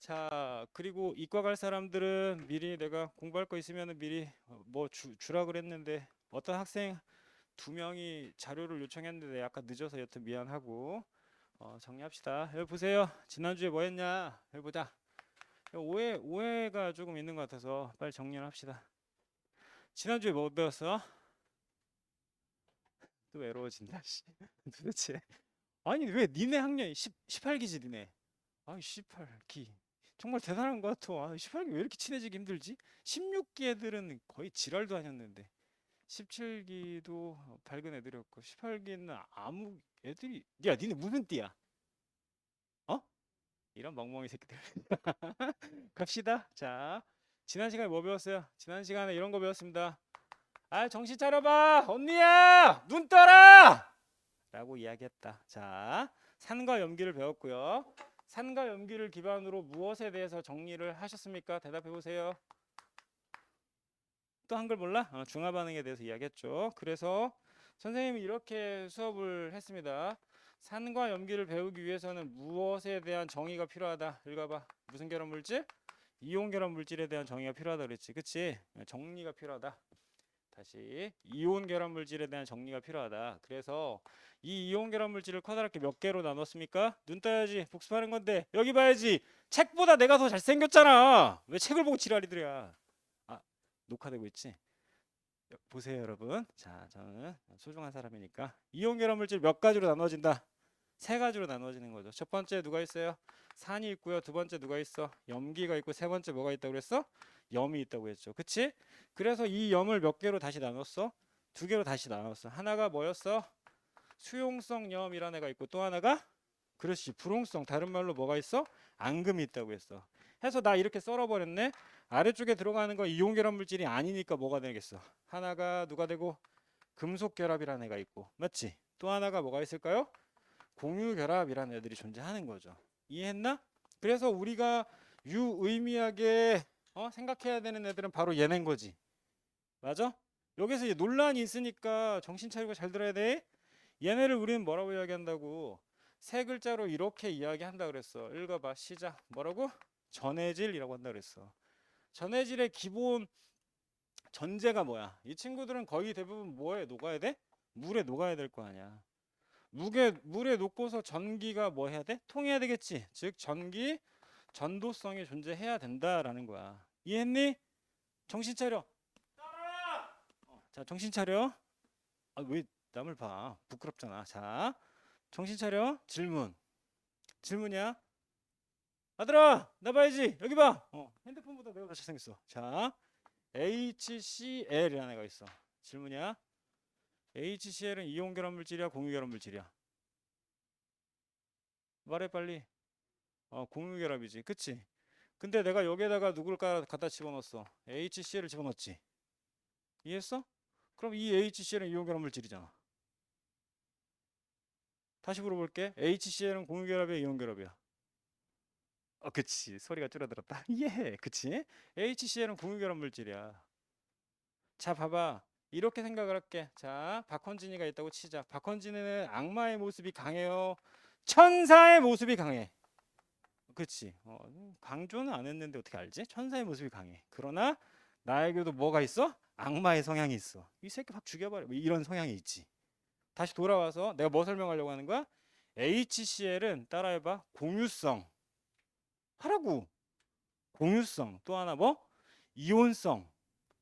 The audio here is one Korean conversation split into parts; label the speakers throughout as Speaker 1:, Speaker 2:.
Speaker 1: 자, 그리고 이과 갈 사람들은 미리 내가 공부할 거 있으면 미리 어, 뭐 주, 주라 그랬는데 어떤 학생 두 명이 자료를 요청했는데 약간 늦어서 여튼 미안하고 어, 정리합시다. 여기 보세요. 지난주에 뭐 했냐? 여기 보자. 오해 오해가 조금 있는 것 같아서 빨리 정리를 합시다. 지난주에 뭐 배웠어? 또 외로워진다. 씨. 도대체 아니 왜 니네 학년이 10, 18기지 니네? 아 18기 정말 대단한 것 같아. 아, 18기 왜 이렇게 친해지기 힘들지? 16기 애들은 거의 지랄도 아니었는데 17기도 밝은 애들이었고 18기는 아무 애들이 야 니네 무슨 띠야? 어? 이런 멍멍이 새끼들 갑시다 자 지난 시간에 뭐 배웠어요? 지난 시간에 이런 거 배웠습니다 아 정신 차려봐 언니야 눈 떠라 라고 이야기했다 자 산과 염기를 배웠고요 산과 염기를 기반으로 무엇에 대해서 정리를 하셨습니까? 대답해 보세요. 또 한글 몰라? 어, 중화 반응에 대해서 이야기했죠. 그래서 선생님이 이렇게 수업을 했습니다. 산과 염기를 배우기 위해서는 무엇에 대한 정의가 필요하다. 읽어봐. 무슨 결합 물질? 이온 결합 물질에 대한 정의가 필요하다 그랬지. 그치? 어, 정리가 필요하다. 다시 이온 결합 물질에 대한 정리가 필요하다. 그래서 이 이온 결합 물질을 커다랗게 몇 개로 나눴습니까? 눈 떠야지 복습하는 건데. 여기 봐야지. 책보다 내가 더 잘생겼잖아. 왜 책을 보고 지랄이들이야? 아 녹화되고 있지? 여- 보세요 여러분. 자 저는 소중한 사람이니까. 이온 결합 물질 몇 가지로 나눠진다 세 가지로 나눠지는 거죠. 첫 번째 누가 있어요? 산이 있고요. 두 번째 누가 있어? 염기가 있고 세 번째 뭐가 있다고 그랬어? 염이 있다고 했죠. 그치? 그래서 이 염을 몇 개로 다시 나눴어? 두 개로 다시 나눴어. 하나가 뭐였어? 수용성 염이라는 애가 있고 또 하나가 그렇지. 불용성. 다른 말로 뭐가 있어? 앙금이 있다고 했어. 해서 나 이렇게 썰어버렸네. 아래쪽에 들어가는 거 이온 결합 물질이 아니니까 뭐가 되겠어? 하나가 누가 되고? 금속 결합이라는 애가 있고. 맞지? 또 하나가 뭐가 있을까요 공유 결합이라는 애들이 존재하는 거죠 이해했나 그래서 우리가 유의미하게 어? 생각해야 되는 애들은 바로 얘네인 거지 맞아 여기서 이제 논란이 있으니까 정신 차리고 잘 들어야 돼 얘네를 우리는 뭐라고 이야기한다고 세 글자로 이렇게 이야기한다 그랬어. 읽어봐. 시작. 뭐라고? 전해질이라고 한다 그랬어. 전해질의 기본 전제가 뭐야? 이 친구들은 거의 대부분 뭐에 녹아야 돼? 물에 녹아야 될 거 아니야. 물에 물에 녹고서 전기가 뭐 해야 돼? 통해야 되겠지. 즉 전기 전도성이 존재해야 된다라는 거야. 이해했니? 정신 차려. 어, 자, 정신 차려. 아, 왜 남을 봐. 부끄럽잖아. 자, 정신 차려. 질문. 질문이야. 아들아, 나 봐야지. 여기 봐. 어, 핸드폰보다 내가 더 잘생겼어. 자, HCl이라는 애가 있어. 질문이야. HCl은 이온 결합 물질이야, 공유 결합 물질이야? 말해 빨리. 어, 공유 결합이지. 그치? 근데 내가 여기에다가 누굴 까 갖다 집어넣었어. HCl을 집어넣었지. 이해했어? 그럼 이 HCl은 이온 결합 물질이잖아. 다시 물어볼게. HCl은 공유 결합이야, 이온 결합이야? 어, 그치. 소리가 줄어들었다. 예, 그치. HCl은 공유 결합 물질이야. 자, 봐봐. 이렇게 생각을 할게. 자, 박헌진이가 있다고 치자. 박헌진이는 악마의 모습이 강해요. 천사의 모습이 강해. 그치. 어, 강조는 안 했는데 어떻게 알지? 천사의 모습이 강해. 그러나 나에게도 뭐가 있어? 악마의 성향이 있어. 이 새끼 확 죽여버려. 뭐 이런 성향이 있지. 다시 돌아와서 내가 뭐 설명하려고 하는 거야? HCl은 따라해봐. 공유성. 하라고. 공유성. 또 하나 뭐? 이온성.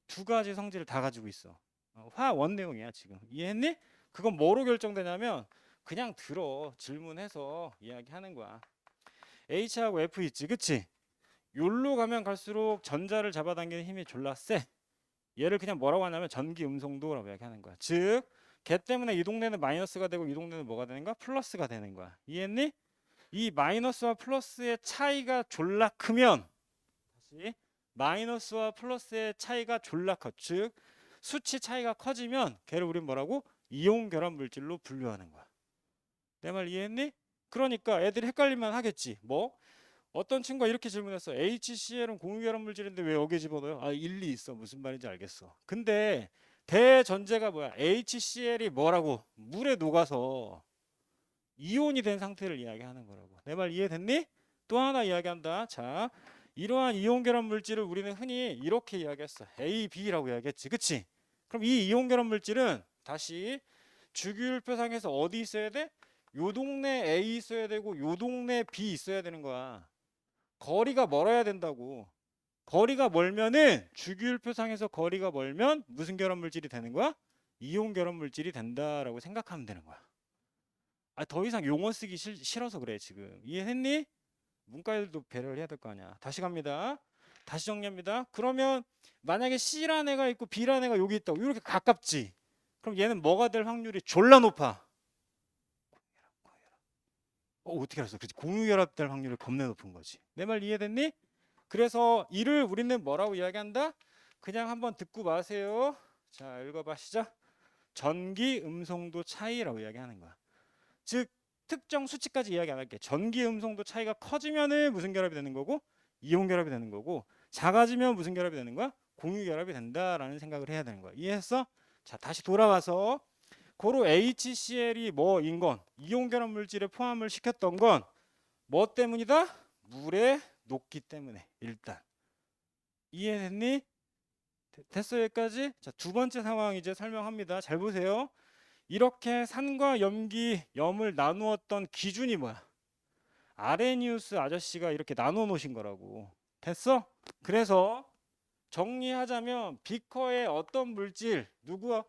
Speaker 1: 두 가지 성질을 다 가지고 있어. 어, 화원 내용이야 지금. 이해했니? 그건 뭐로 결정되냐면 그냥 들어. 질문해서 이야기하는 거야. H하고 F 있지, 그치? 요로 가면 갈수록 전자를 잡아당기는 힘이 졸라 세. 얘를 그냥 뭐라고 하냐면 전기 음성도라고 이야기하는 거야. 즉, 걔 때문에 이 동네는 마이너스가 되고 이 동네는 뭐가 되는 거야? 플러스가 되는 거야. 이해했니? 이 마이너스와 플러스의 차이가 졸라 크면 다시 마이너스와 플러스의 차이가 졸라 커. 즉 수치 차이가 커지면 걔를 우린 뭐라고? 이온 결합 물질로 분류하는 거야. 내 말 이해했니? 그러니까 애들이 헷갈릴만 하겠지. 뭐? 어떤 친구가 이렇게 질문했어. HCl은 공유 결합 물질인데 왜 여기에 집어넣어요? 아, 일리 있어. 무슨 말인지 알겠어. 근데 대전제가 뭐야? HCl이 뭐라고? 물에 녹아서 이온이 된 상태를 이야기하는 거라고. 내 말 이해됐니? 또 하나 이야기한다. 자, 이러한 이온 결합 물질을 우리는 흔히 이렇게 이야기했어. A, B라고 이야기했지. 그치? 그럼 이 이온 결합 물질은 다시 주기율표상에서 어디 있어야 돼? 요 동네 A 있어야 되고 요 동네 B 있어야 되는 거야. 거리가 멀어야 된다고. 거리가 멀면은 주기율표상에서 거리가 멀면 무슨 결합 물질이 되는 거야? 이온 결합 물질이 된다라고 생각하면 되는 거야. 아, 더 이상 용어 쓰기 싫, 싫어서 그래 지금. 이해했니? 문과일도 배려를 해야 될 거 아니야. 다시 갑니다. 다시 정리합니다. 그러면 만약에 C라는 애가 있고 B라는 애가 여기 있다고 이렇게 가깝지. 그럼 얘는 뭐가 될 확률이 졸라 높아. 어, 어떻게 알았어? 그렇지. 공유결합 될 확률이 겁내 높은 거지. 내 말 이해됐니? 그래서 이를 우리는 뭐라고 이야기한다? 그냥 한번 듣고 마세요. 자, 읽어봐 시작. 전기 음성도 차이라고 이야기하는 거야. 즉 특정 수치까지 이야기 안 할게. 전기 음성도 차이가 커지면은 무슨 결합이 되는 거고 이온 결합이 되는 거고 작아지면 무슨 결합이 되는 거야? 공유 결합이 된다라는 생각을 해야 되는 거야. 이해했어? 자, 다시 돌아와서 고로 HCl이 뭐인 건 이온 결합 물질에 포함을 시켰던 건 뭐 때문이다? 물의 녹기 때문에 일단 이해됐니? 되- 됐어 여기까지? 자, 두 번째 상황 이제 설명합니다. 잘 보세요. 이렇게 산과 염기, 염을 나누었던 기준이 뭐야? 아레니우스 아저씨가 이렇게 나눠 놓으신 거라고. 됐어? 그래서 정리하자면 비커에 어떤 물질 누구야?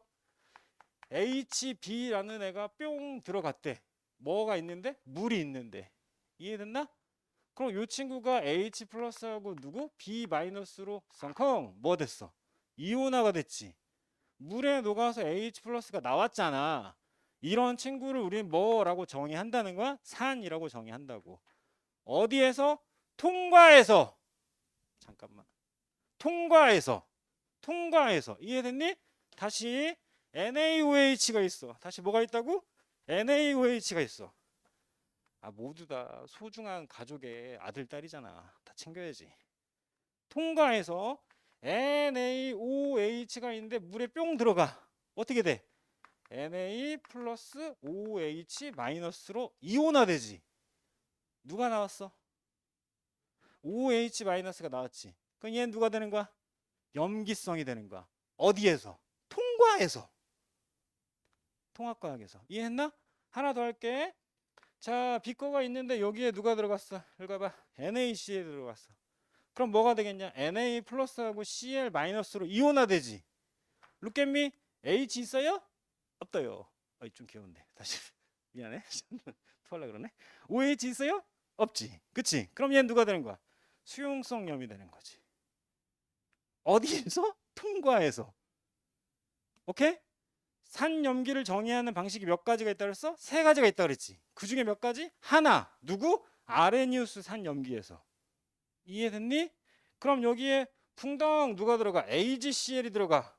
Speaker 1: HB라는 애가 뿅 들어갔대. 뭐가 있는데? 물이 있는데. 이해됐나? 그럼 이 친구가 H 플러스하고 누구? B 마이너스로 성컹 뭐 됐어? 이온화가 됐지. 물에 녹아서 H 플러스가 나왔잖아. 이런 친구를 우리 뭐라고 정의한다는 거야? 산이라고 정의한다고. 어디에서? 통과해서. 잠깐만. 통과해서. 통과해서. 이해됐니? 다시 NaOH가 있어. 다시 뭐가 있다고? NaOH가 있어. 아 모두 다 소중한 가족의 아들 딸이잖아. 다 챙겨야지. 통과해서 NaOH가 있는데 물에 뿅 들어가. 어떻게 돼? Na 플러스 OH 마이너스로 이온화되지. 누가 나왔어? OH 마이너스가 나왔지. 그럼 얘는 누가 되는 거야? 염기성이 되는 거야. 어디에서? 통과해서. 통합과학에서. 이해했나? 하나 더 할게. 자, 비커가 있는데 여기에 누가 들어갔어? 읽어봐. NaC에 들어갔어. 그럼 뭐가 되겠냐? Na 플러스하고 Cl 마이너스로 이온화되지. Me. H 있어요? 없어요. 어이 좀 귀여운데. 다시 미안해. 토할라 그러네. OH 있어요? 없지. 그치? 그럼 얘는 누가 되는 거야? 수용성 염이 되는 거지. 어디에서? 통과해서. 오케이? 산 염기를 정의하는 방식이 몇 가지가 있다 그랬어? 세 가지가 있다 그랬지. 그 중에 몇 가지? 하나. 누구? 아레니우스 산 염기에서. 이해됐니? 그럼 여기에 풍덩 누가 들어가? AgCl이 들어가.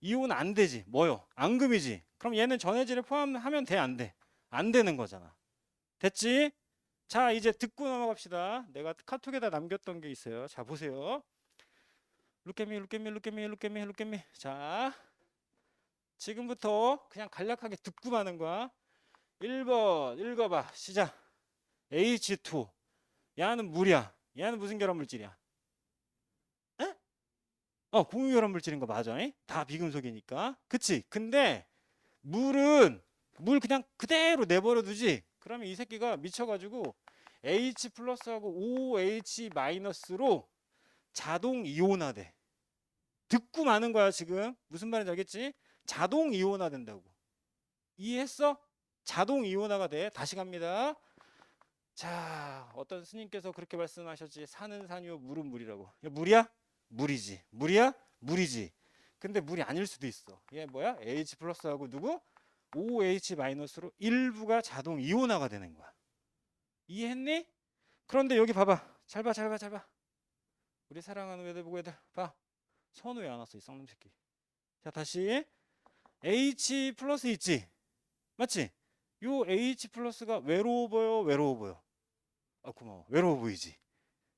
Speaker 1: 이온 안 되지. 뭐요? 앙금이지. 그럼 얘는 전해질에 포함하면 돼, 안 돼? 안 되는 거잖아. 됐지? 자, 이제 듣고 넘어갑시다. 내가 카톡에다 남겼던 게 있어요. 자, 보세요. 룩게미, 룩게미, 룩게미, 룩게미, 룩게미. 자, 지금부터 그냥 간략하게 듣고 마는 거야. 1번 읽어봐. 시작. H2. 얘는 물이야. 얘는 무슨 결합 물질이야? 에? 어, 공유 결합 물질인 거 맞아. 잉? 다 비금속이니까. 그치? 근데 물은 물 그냥 그대로 내버려 두지. 그러면 이 새끼가 미쳐가지고 H 플러스하고 OH 마이너스로 자동 이온화돼. 듣고 마는 거야 지금. 무슨 말인지 알겠지? 자동 이온화 된다고. 이해했어? 자동 이온화가 돼. 다시 갑니다. 자, 어떤 스님께서 그렇게 말씀하셨지. 산은 산이요, 물은 물이라고. 물이야? 물이지. 물이야? 물이지. 근데 물이 아닐 수도 있어. 얘 뭐야? H 플러스하고 누구? OH 마이너스로 일부가 자동 이온화가 되는 거야. 이해했니? 그런데 여기 봐봐. 잘 봐, 잘 봐, 잘 봐. 우리 사랑하는 애들 보고 애들 봐. 선우 왜안 왔어, 이 쌍놈 새끼. 자, 다시. H 플러스 있지? 맞지? 요 H 플러스가 외로워 보여, 외로워 보여. 아, 고마워. 외로워 보이지?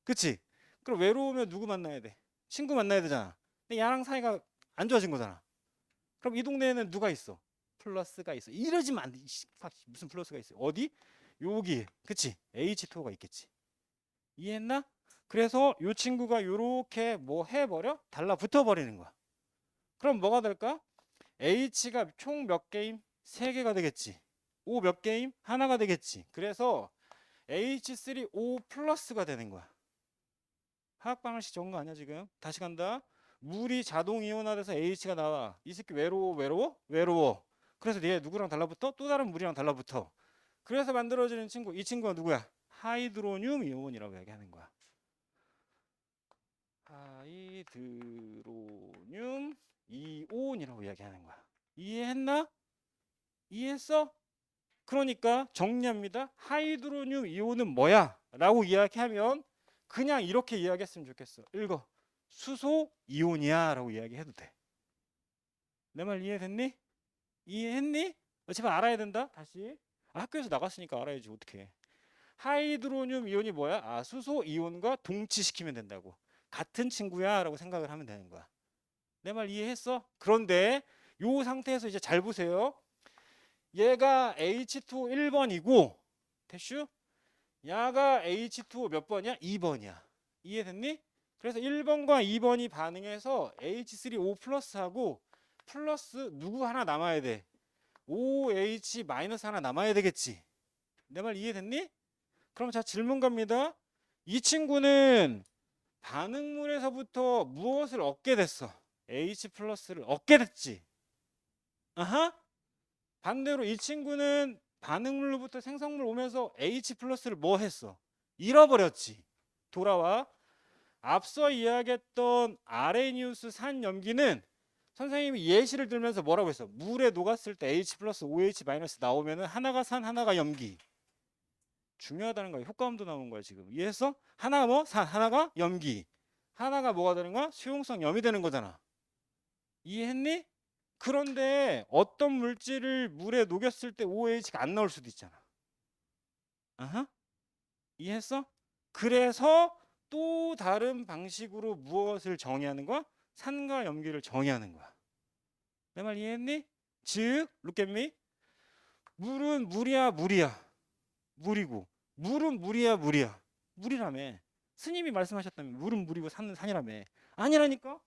Speaker 1: 그치? 그럼 외로우면 누구 만나야 돼? 친구 만나야 되잖아. 근데 얘랑 사이가 안 좋아진 거잖아. 그럼 이 동네에는 누가 있어? 플러스가 있어. 이러지만 안 돼. 이 씨, 무슨 플러스가 있어? 어디? 여기. 그치? H2가 있겠지. 이해했나? 그래서 요 친구가 요렇게 뭐 해버려? 달라붙어 버리는 거야. 그럼 뭐가 될까? H가 총 몇 개임? 세 개가 되겠지. O 몇 개임? 하나가 되겠지. 그래서 H3O 플러스가 되는 거야. 화학 방정식 적은 거 아니야 지금? 다시 간다. 물이 자동 이온화돼서 H가 나와. 이 새끼 외로워 외로워? 외로워. 그래서 얘 누구랑 달라붙어? 또 다른 물이랑 달라붙어. 그래서 만들어지는 친구. 이 친구가 누구야? 하이드로늄 이온이라고 얘기하는 거야. 하이드로늄 이온이라고 이야기하는 거야. 이해했나? 이해했어? 그러니까 정리합니다. 하이드로늄 이온은 뭐야? 라고 이야기하면 그냥 이렇게 이야기했으면 좋겠어. 읽어. 수소 이온이야 라고 이야기해도 돼. 내 말 이해됐니? 이해했니? 어차피 알아야 된다. 다시. 아, 학교에서 나갔으니까 알아야지 어떻게. 하이드로늄 이온이 뭐야? 아, 수소 이온과 동치시키면 된다고. 같은 친구야 라고 생각을 하면 되는 거야. 내 말 이해했어? 그런데 요 상태에서 이제 잘 보세요. 얘가 H2O 1번이고 대슈 야가 H2O 몇 번이야? 2번이야. 이해됐니? 그래서 1번과 2번이 반응해서 H3O 플러스하고 플러스 누구 하나 남아야 돼. OH 마이너스 하나 남아야 되겠지. 내 말 이해됐니? 그럼 자 질문 갑니다. 이 친구는 반응물에서부터 무엇을 얻게 됐어? H 플러스를 얻게 됐지. 아하. 반대로 이 친구는 반응물로부터 생성물 오면서 H 플러스를 뭐 했어? 잃어버렸지. 돌아와. 앞서 이야기했던 아레니우스 산 염기는 선생님이 예시를 들면서 뭐라고 했어? 물에 녹았을 때 H 플러스 OH 마이너스 나오면은 하나가 산, 하나가 염기. 중요하다는 거야. 효과음도 나오는 거야 지금. 이해했어? 하나가 뭐? 산, 하나가 염기. 하나가 뭐가 되는 거야? 수용성 염이 되는 거잖아. 이해했니? 그런데 어떤 물질을 물에 녹였을 때 OH가 안 나올 수도 있잖아. 아하. 이해했어? 그래서 또 다른 방식으로 무엇을 정의하는 거야? 산과 염기를 정의하는 거야. 내 말 이해했니? 즉, look at me. 물은 물이야, 물이야. 물이고, 물은 물이야, 물이야. 물이라며. 스님이 말씀하셨다면 물은 물이고 산은 산이라며. 아니라니까?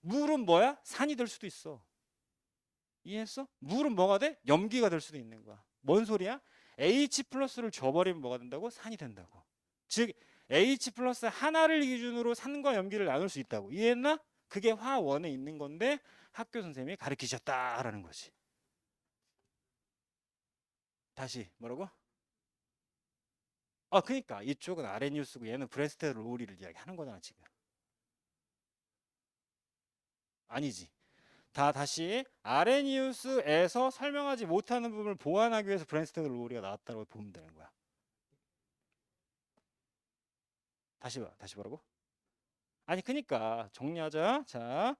Speaker 1: 물은 뭐야? 산이 될 수도 있어. 이해했어? 물은 뭐가 돼? 염기가 될 수도 있는 거야. 뭔 소리야? H 플러스를 줘버리면 뭐가 된다고? 산이 된다고. 즉 H 플러스 하나를 기준으로 산과 염기를 나눌 수 있다고. 이해했나? 그게 화원에 있는 건데 학교 선생님이 가르치셨다라는 거지. 다시 뭐라고? 아, 그러니까 이쪽은 아레니우스고 얘는 브레스테르 로우리를 이야기하는 거잖아 지금. 아니지. 다 다시 아레니우스에서 설명하지 못하는 부분을 보완하기 위해서 브랜스테드 로우리가 나왔다고 보면 되는 거야. 다시 봐. 다시 보라고? 아니 그니까 정리하자. 자,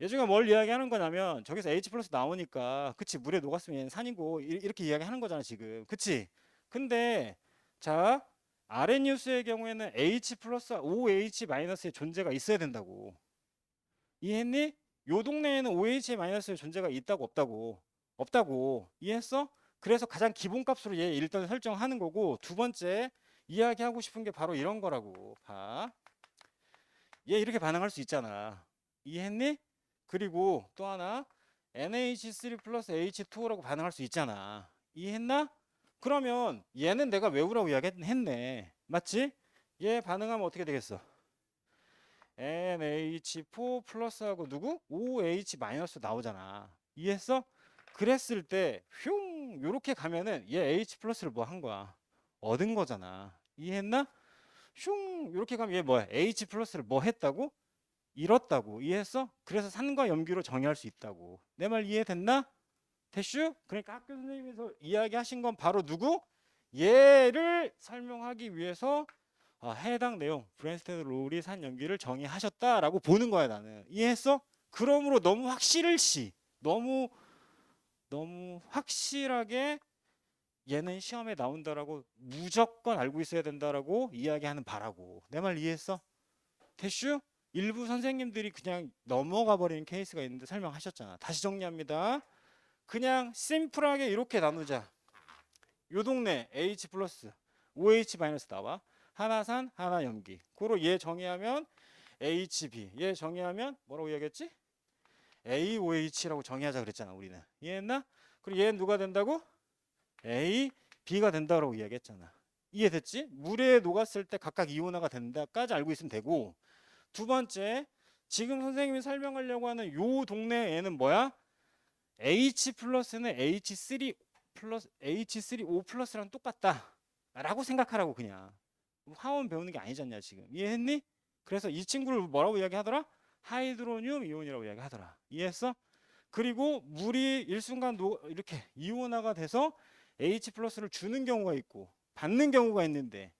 Speaker 1: 예주가 뭘 이야기하는 거냐면 저기서 H 플러스 나오니까 그치 물에 녹았으면 산이고 이- 이렇게 이야기하는 거잖아 지금. 그치? 근데 자 아레니우스의 경우에는 H 플러스 OH 마이너스의 존재가 있어야 된다고. 이해했니? 요 동네에는 OH 마이너스의 존재가 있다고 없다고 없다고 이해했어? 그래서 가장 기본값으로 얘 일단 설정하는 거고 두 번째 이야기하고 싶은 게 바로 이런 거라고 봐. 얘 이렇게 반응할 수 있잖아. 이해했니? 그리고 또 하나 NH3 플러스 H2O라고 반응할 수 있잖아. 이해했나? 그러면 얘는 내가 외우라고 이야기했네. 맞지? 얘 반응하면 어떻게 되겠어? NH4 플러스하고 누구? OH 마이너스 나오잖아. 이해했어? 그랬을 때 흉 요렇게 가면은 얘 H 플러스를 뭐 한 거야? 얻은 거잖아. 이해했나? 흉 요렇게 가면 얘 뭐야? H 플러스를 뭐 했다고? 잃었다고. 이해했어? 그래서 산과 염기로 정의할 수 있다고. 내 말 이해됐나? 됐슈? 그러니까 학교 선생님께서 이야기하신 건 바로 누구? 얘를 설명하기 위해서 아, 해당 내용 브랜스테드 롤이 산 연기를 정의하셨다라고 보는 거야 나는 이해했어? 그러므로 너무 확실시 너무 너무 확실하게 얘는 시험에 나온다라고 무조건 알고 있어야 된다라고 이야기하는 바라고 내 말 이해했어? 대슈? 일부 선생님들이 그냥 넘어가 버리는 케이스가 있는데 설명하셨잖아 다시 정리합니다 그냥 심플하게 이렇게 나누자 요 동네 H 플러스 OH 마이너스 나와 하나 산, 하나 염기. 그로 얘 정의하면 HB. 얘 정의하면 뭐라고 이야기했지? AOH라고 정의하자 그랬잖아, 우리는. 이해했나? 그리고 얘는 누가 된다고? A, B가 된다고 이야기했잖아. 이해됐지? 물에 녹았을 때 각각 이온화가 된다까지 알고 있으면 되고 두 번째, 지금 선생님이 설명하려고 하는 요 동네 애는 뭐야? H 플러스는 H3 플러스 H3O 플러스랑 똑같다. 라고 생각하라고 그냥. 화원 배우는 게 아니잖냐 지금. 이해했니? 그래서 이 친구를 뭐라고 이야기하더라? 하이드로늄 이온이라고 이야기하더라. 이해했어? 그리고 물이 일순간 노, 이렇게 이온화가 돼서 H 플러스를 주는 경우가 있고 받는 경우가 있는데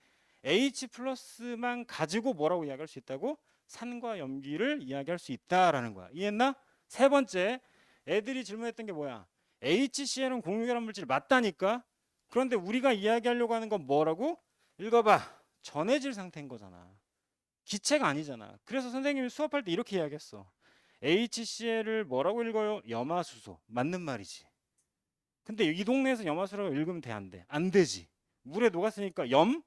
Speaker 1: H 플러스만 가지고 뭐라고 이야기할 수 있다고? 산과 염기를 이야기할 수 있다라는 거야. 이해했나? 세 번째, 애들이 질문했던 게 뭐야? HCl은 공유결합 물질 맞다니까. 그런데 우리가 이야기하려고 하는 건 뭐라고? 읽어봐. 전해질 상태인 거잖아. 기체가 아니잖아. 그래서 선생님이 수업할 때 이렇게 이야기했어. HCl을 뭐라고 읽어요? 염화수소. 맞는 말이지. 근데 이 동네에서 염화수라고 읽으면 돼, 안 돼? 안 되지. 물에 녹았으니까 염,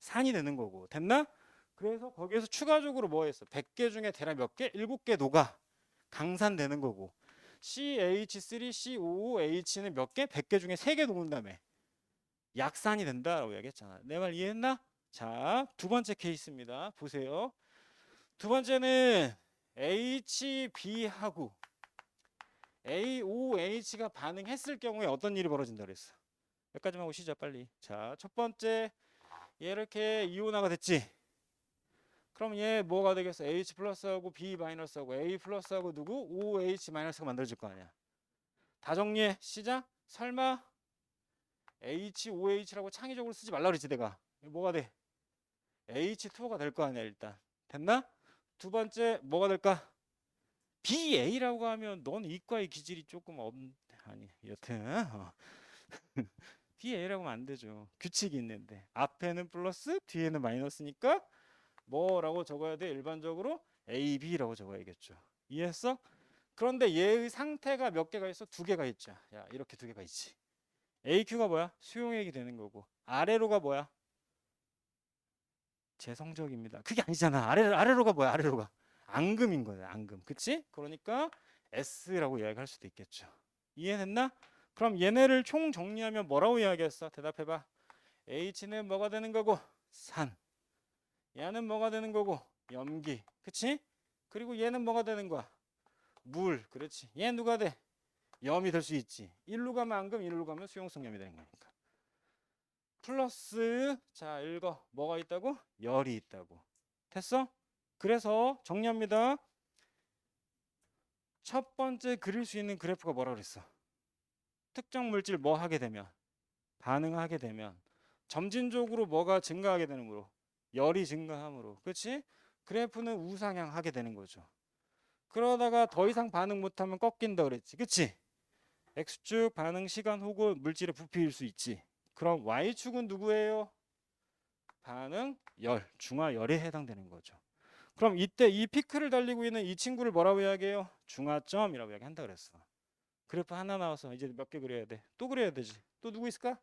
Speaker 1: 산이 되는 거고. 됐나? 그래서 거기에서 추가적으로 뭐 했어? 100개 중에 대략 몇 개? 7개 녹아. 강산되는 거고. CH3COOH는 몇 개? 100개 중에 3개 녹는다며. 약산이 된다라고 얘기했잖아. 내 말 이해했나? 자, 두 번째 케이스입니다. 보세요. 두 번째는 HB하고 AOH가 반응했을 경우에 어떤 일이 벌어진다 그랬어. 몇 가지만 보시죠, 빨리. 자, 첫 번째 이렇게 이온화가 됐지. 그럼 얘 뭐가 되겠어? H 플러스하고 B 마이너스하고 A 플러스하고 누구? OH 마이너스가 만들어질 거 아니야. 다 정리해. 시작. 설마 HOH라고 창의적으로 쓰지 말라 그랬지 내가. 뭐가 돼? H2O가 될 거 아니야 일단. 됐나? 두 번째 뭐가 될까? BA라고 하면 넌 이과의 기질이 조금 없 아니 여튼 어. BA라고 하면 안 되죠. 규칙이 있는데 앞에는 플러스 뒤에는 마이너스니까 뭐라고 적어야 돼? 일반적으로 AB라고 적어야겠죠. 이해했어? 그런데 얘의 상태가 몇 개가 있어? 두 개가 있죠. 야, 이렇게 두 개가 있지. AQ가 뭐야? 수용액이 되는 거고. 아래로가 뭐야? 재성적입니다. 그게 아니잖아. 아래 아래로가 뭐야? 아래로가 앙금인 거야. 앙금. 그치? 그러니까 S라고 이야기할 수도 있겠죠. 이해됐나? 그럼 얘네를 총 정리하면 뭐라고 이야기했어? 대답해 봐. H는 뭐가 되는 거고? 산. 얘는 뭐가 되는 거고? 염기. 그치? 그리고 얘는 뭐가 되는 거야? 물. 그렇지. 얘 누가 돼? 염이 될 수 있지. 일로 가면 앙금 일로 가면 수용성 염이 되는 거니까. 플러스 자 읽어. 뭐가 있다고? 열이 있다고. 됐어? 그래서 정리합니다. 첫 번째 그릴 수 있는 그래프가 뭐라 그랬어? 특정 물질 뭐 하게 되면? 반응하게 되면? 점진적으로 뭐가 증가하게 되는 거로 열이 증가함으로 그렇지? 그래프는 우상향하게 되는 거죠. 그러다가 더 이상 반응 못하면 꺾인다 그랬지. 그치? X축 반응 시간 혹은 물질의 부피일 수 있지. 그럼 Y축은 누구예요? 반응 열, 중화열에 해당되는 거죠. 그럼 이때 이 피크를 달리고 있는 이 친구를 뭐라고 이야기해요? 중화점이라고 이야기한다 그랬어. 그래프 하나 나와서 이제 몇 개 그려야 돼? 또 그려야 되지. 또 누구 있을까?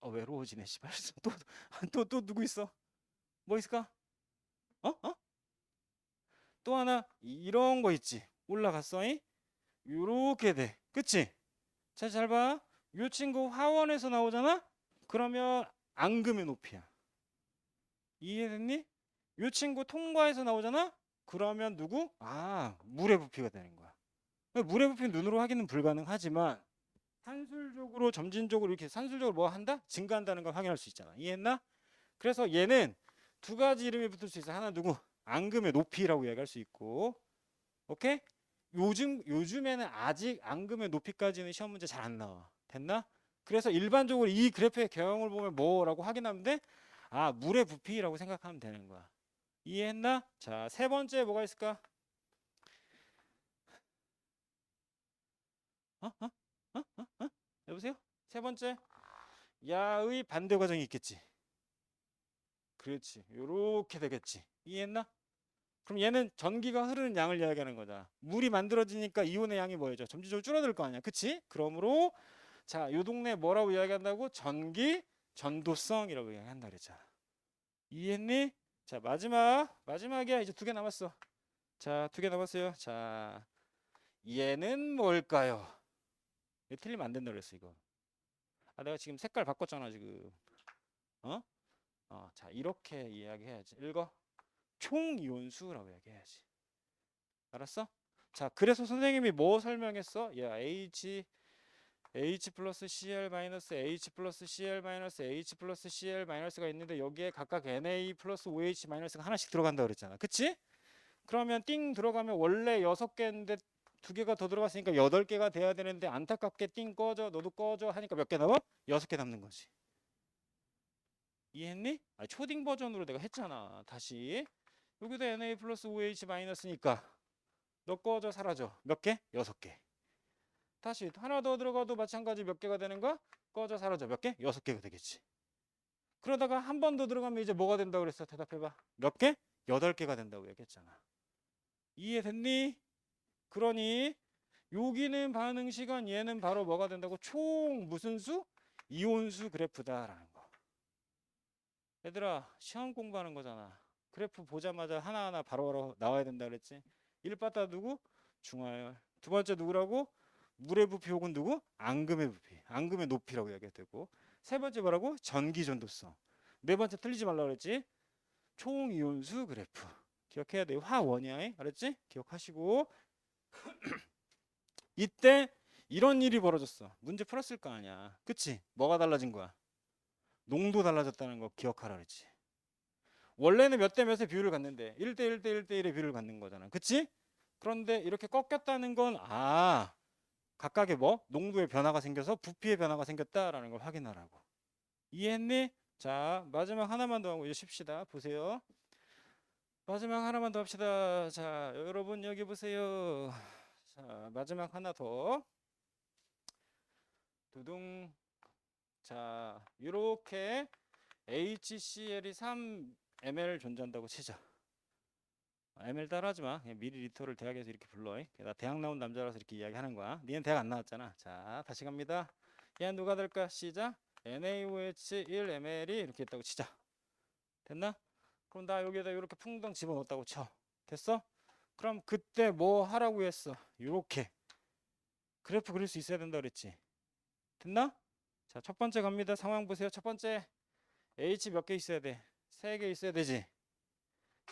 Speaker 1: 어 외로워지네 씨발. 또또 또 누구 있어? 뭐 있을까? 어? 어? 또 하나 이런 거 있지. 올라갔어 이 요렇게 돼. 그치? 자잘봐 요 친구 화원에서 나오잖아? 그러면 앙금의 높이야. 이해됐니? 요 친구 통과해서 나오잖아? 그러면 누구? 아 물의 부피가 되는 거야. 물의 부피 눈으로 확인은 불가능하지만 산술적으로 점진적으로 이렇게 산술적으로 뭐 한다? 증가한다는 걸 확인할 수 있잖아. 이해했나? 그래서 얘는 두 가지 이름이 붙을 수 있어. 하나 누구? 앙금의 높이라고 이야기할 수 있고. 오케이? 요즘 요즘에는 아직 앙금의 높이까지는 시험 문제 잘 안 나와. 됐나? 그래서 일반적으로 이 그래프의 경영을 보면 뭐라고 확인하면 돼? 아, 물의 부피라고 생각하면 되는 거야. 이해했나? 자, 세 번째 뭐가 있을까? 어? 어? 어? 여보세요? 세 번째 야의 반대 과정이 있겠지. 그렇지. 요렇게 되겠지. 이해했나? 그럼 얘는 전기가 흐르는 양을 이야기하는 거다. 물이 만들어지니까 이온의 양이 뭐예요? 점진적으로 줄어들 거 아니야. 그치? 그러므로 자, 요 동네 뭐라고 이야기한다고? 전기 전도성이라고 이야기한다 그랬잖아. 이해했니? 자, 마지막 마지막이야. 이제 두 개 남았어. 자, 두 개 남았어요. 자, 얘는 뭘까요? 틀리면 안 된다 그랬어 이거. 아, 내가 지금 색깔 바꿨잖아 지금. 어? 어, 자, 이렇게 이야기해야지. 읽어. 총이온수라고 이야기해야지. 알았어? 자, 그래서 선생님이 뭐 설명했어? 야, H H 플러스 Cl 마이너스 H 플러스 Cl 마이너스 H 플러스 Cl 마이너스가 있는데 여기에 각각 Na 플러스 OH 마이너스가 하나씩 들어간다 그랬잖아. 그치? 그러면 띵 들어가면 원래 여섯 개인데 두 개가 더 들어갔으니까 여덟 개가 돼야 되는데 안타깝게 띵 꺼져 너도 꺼져 하니까 몇 개 남아? 여섯 개 남는 거지. 이해했니? 아, 초딩 버전으로 내가 했잖아. 다시 여기도 Na 플러스 OH 마이너스니까 너 꺼져 사라져 몇 개? 여섯 개. 다시 하나 더 들어가도 마찬가지 몇 개가 되는 거야? 꺼져 사라져 몇 개? 여섯 개가 되겠지. 그러다가 한 번 더 들어가면 이제 뭐가 된다고 그랬어? 대답해봐. 몇 개? 여덟 개가 된다고 얘기했잖아. 이해됐니? 그러니 여기는 반응 시간 얘는 바로 뭐가 된다고? 총 무슨 수? 이온수 그래프다라는 거. 얘들아 시험 공부하는 거잖아. 그래프 보자마자 하나하나 바로바로 나와야 된다 그랬지. 1빠따 누구? 중화열. 두 번째 누구라고? 물의 부피 혹은 누구? 앙금의 부피. 앙금의 높이라고 얘기해도 되고. 세 번째 뭐라고? 전기 전도성. 네 번째 틀리지 말라 그랬지. 총 이온수 그래프. 기억해야 돼. 화원이야. 알았지? 기억하시고. 이때 이런 일이 벌어졌어. 문제 풀었을 거 아니야. 그치? 뭐가 달라진 거야? 농도 달라졌다는 거 기억하라 그랬지. 원래는 몇 대 몇의 비율을 갖는데 1대 1대 1대 1의 비율을 갖는 거잖아. 그치? 그런데 이렇게 꺾였다는 건 아, 각각의 뭐? 농도의 변화가 생겨서 부피의 변화가 생겼다라는 걸 확인하라고. 이해했니? 자, 마지막 하나만 더 하고 이제 쉽시다. 보세요. 마지막 하나만 더 합시다. 자, 여러분 여기 보세요. 자, 마지막 하나 더. 두둥. 자, 이렇게 HCl이 3ml 존재한다고 치자. 아, ml 따라하지 마. 미리리터를 대학에서 이렇게 불러. 나 대학 나온 남자라서 이렇게 이야기하는 거야. 니는 대학 안 나왔잖아. 자, 다시 갑니다. 얘 누가 될까? 시작. NaOH 1ml이 이렇게 있다고 치자. 됐나? 그럼 나 여기에다 이렇게 풍덩 집어넣었다고 쳐. 됐어? 그럼 그때 뭐 하라고 했어? 요렇게 그래프 그릴 수 있어야 된다 그랬지. 됐나? 자, 첫 번째 갑니다. 상황 보세요. 첫 번째 H 몇 개 있어야 돼? 세 개 있어야 되지.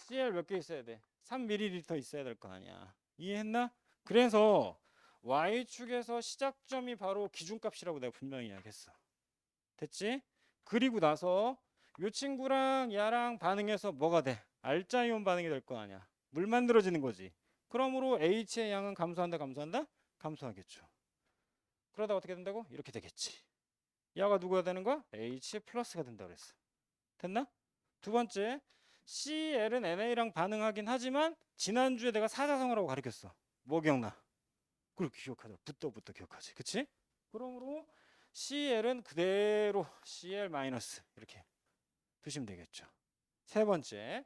Speaker 1: CL 몇 개 있어야 돼? 3ml 있어야 될 거 아니야. 이해했나? 그래서 Y축에서 시작점이 바로 기준값이라고 내가 분명히 이야기했어. 됐지? 그리고 나서 요 친구랑 야랑 반응해서 뭐가 돼? 알자이온 반응이 될 거 아니야. 물 만들어지는 거지. 그러므로 H의 양은 감소한다, 감소한다? 감소하겠죠. 그러다 어떻게 된다고? 이렇게 되겠지. 야가 누구가 되는 거야? H 플러스가 된다 그랬어. 됐나? 두 번째, CL은 NA랑 반응하긴 하지만 지난주에 내가 사자성어라고 가르쳤어. 뭐 기억나? 그렇게 기억하더라. 붙어부터 기억하지. 그치? 그러므로 CL은 그대로 CL 이렇게 두시면 되겠죠. 세 번째,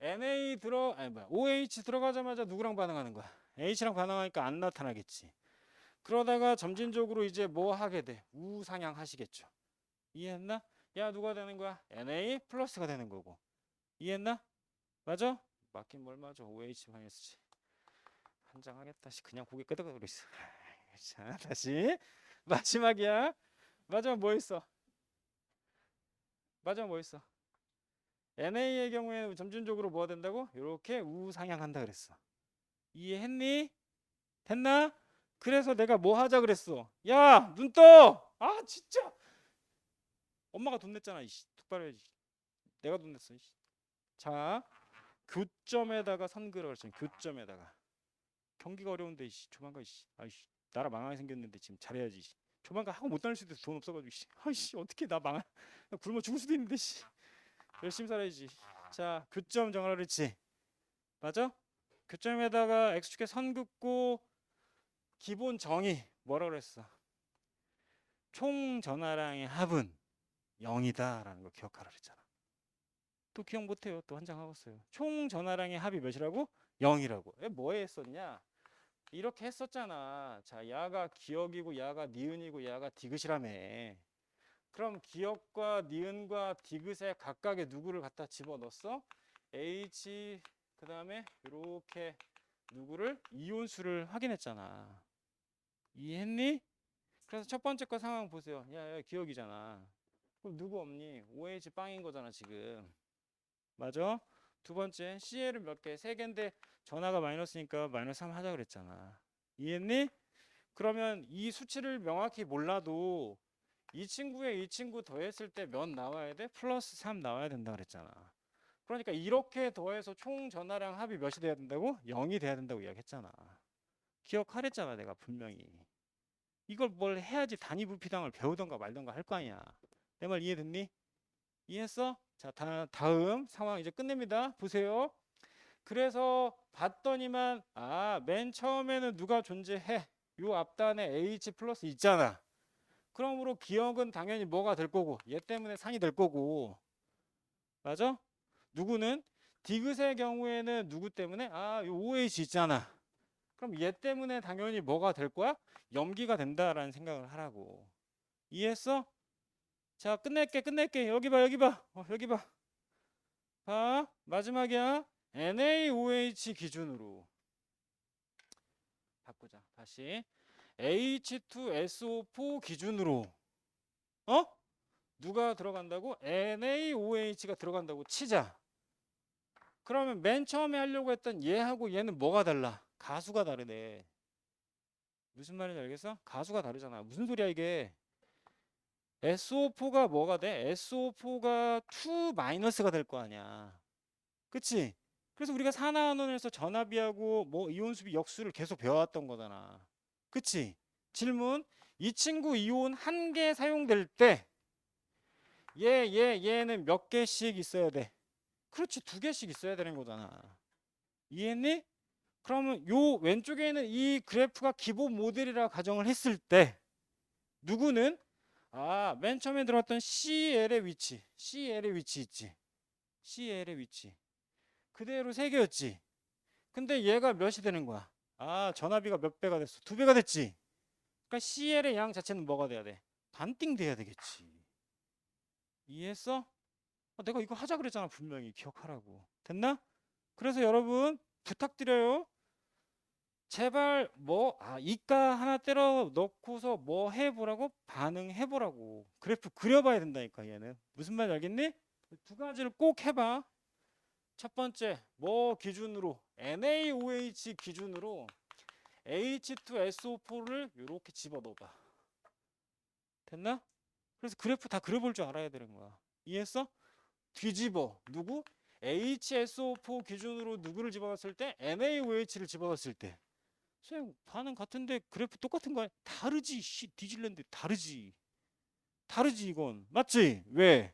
Speaker 1: NA 들어 아니 뭐야 OH 들어가자마자 누구랑 반응하는 거야? H랑 반응하니까 안 나타나겠지. 그러다가 점진적으로 이제 뭐 하게 돼? 우상향 하시겠죠. 이해했나? 야 누가 되는 거야? Na 플러스가 되는 거고. 이해했나? 맞아? 맞긴 뭘 맞아? OH 마이너스지. 한 장 하겠다. 씨 그냥 고개 끄덕끄덕 있어. 자 다시 마지막이야. 마지막 뭐 있어? 마지막 뭐 있어? NA의 경우에 점진적으로 뭐가 된다고? 이렇게 우상향한다 그랬어. 이해했니? 됐나? 그래서 내가 뭐 하자 그랬어? 야, 눈 떠! 아, 진짜! 엄마가 돈 냈잖아, 이씨. 똑바로 해야지. 내가 돈 냈어, 이씨. 자, 교점에다가 선 그어 그랬지. 교점에다가. 경기가 어려운데, 이씨. 조만간, 이씨. 아이씨. 나라 망하게 생겼는데 지금 잘해야지, 이씨. 조만간 하고 못 다닐 수도 있어. 돈 없어가지고, 이씨. 아이씨, 어떻게 나 망하, 나 굶어 죽을 수도 있는데, 씨. 열심히 살아야지. 자, 교점 정하라 그랬지. 맞아? 교점에다가 x축에 선 긋고 기본 정의 뭐라 그랬어? 총 전화량의 합은 0이다라는 거 기억하라 그랬잖아. 또 기억 못해요. 또한장 하고 있어요. 총 전화량의 합이 몇이라고? 0이라고. 에, 뭐에 했었냐? 이렇게 했었잖아. 자, 야가 기억이고 야가 니은이고 야가 디귿이라며. 그럼 기억과 니은과 디귿에 각각의 누구를 갖다 집어넣었어? H 그 다음에 이렇게 누구를 이온수를 확인했잖아. 이해했니? 그래서 첫 번째 거 상황 보세요. 야, 야 기억이잖아. 그럼 누구 없니? OH 빵인 거잖아 지금. 맞아? 두 번째 CL은 몇 개? 세 개인데 전화가 마이너스니까 마이너스 3 하자 그랬잖아. 이해했니? 그러면 이 수치를 명확히 몰라도 이 친구에 이 친구 더했을 때 몇 나와야 돼? 플러스 3 나와야 된다 그랬잖아. 그러니까 이렇게 더해서 총 전화량 합이 몇이 돼야 된다고? 0이 돼야 된다고 이야기했잖아. 기억하랬잖아 내가 분명히. 이걸 뭘 해야지 단위 부피당을 배우던가 말던가 할 거 아니야. 내 말 이해됐니? 이해했어? 자, 다, 다음 상황 이제 끝냅니다. 보세요. 그래서 봤더니만 아, 맨 처음에는 누가 존재해? 요 앞단에 H 플러스 있잖아. 그러므로 기억은 당연히 뭐가 될 거고 얘 때문에 산이 될 거고 맞아? 누구는 디귿의 경우에는 누구 때문에 아, 요 OH 있잖아. 그럼 얘 때문에 당연히 뭐가 될 거야? 염기가 된다라는 생각을 하라고. 이해했어? 자, 끝낼게, 끝낼게. 여기 봐, 여기 봐. 어, 여기 봐. 봐. 마지막이야. NaOH 기준으로. 바꾸자. 다시. H2SO4 기준으로. 어? 누가 들어간다고? NaOH가 들어간다고 치자. 그러면 맨 처음에 하려고 했던 얘하고 얘는 뭐가 달라? 가수가 다르네. 무슨 말인지 알겠어? 가수가 다르잖아. 무슨 소리야 이게? SO4가 뭐가 돼? SO4가 2 마이너스가 될 거 아니야. 그치? 그래서 우리가 산화환원에서 전압이하고 뭐 이온수비 역수를 계속 배워왔던 거잖아. 그치? 질문. 이 친구 이온 한 개 사용될 때 얘, 얘, 얘는 몇 개씩 있어야 돼? 그렇지. 두 개씩 있어야 되는 거잖아. 이해했니? 그러면 요 왼쪽에 있는 이 그래프가 기본 모델이라 가정을 했을 때 누구는 아, 맨 처음에 들어왔던 CL의 위치, CL의 위치 있지. CL의 위치. 그대로 세 개였지. 근데 얘가 몇이 되는 거야? 아, 전압비가 몇 배가 됐어? 두 배가 됐지. 그러니까 CL의 양 자체는 뭐가 돼야 돼? 반띵 돼야 되겠지. 이해했어? 아, 내가 이거 하자 그랬잖아, 분명히. 기억하라고. 됐나? 그래서 여러분, 부탁드려요. 제발 뭐 아 이가 하나 때려 넣고서 뭐 해보라고? 반응해보라고. 그래프 그려봐야 된다니까 얘는. 무슨 말인지 알겠니? 두 가지를 꼭 해봐. 첫 번째 뭐 기준으로? NaOH 기준으로 H2SO4를 이렇게 집어넣어봐. 됐나? 그래서 그래프 다 그려볼 줄 알아야 되는 거야. 이해했어? 뒤집어. 누구? HSO4 기준으로 누구를 집어넣었을 때? NaOH를 집어넣었을 때 쌤 반응 같은데 그래프 똑같은 거야? 다르지 씨 디질랜드 다르지. 다르지 이건. 맞지? 왜?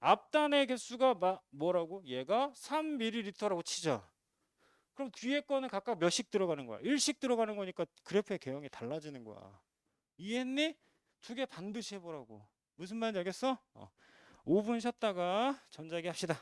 Speaker 1: 앞단의 개수가 마, 뭐라고? 얘가 3ml라고 치자. 그럼 뒤에 거는 각각 몇씩 들어가는 거야? 1씩 들어가는 거니까 그래프의 개형이 달라지는 거야. 이해했니? 두 개 반드시 해보라고. 무슨 말인지 알겠어? 어. 5분 쉬었다가 전자기 합시다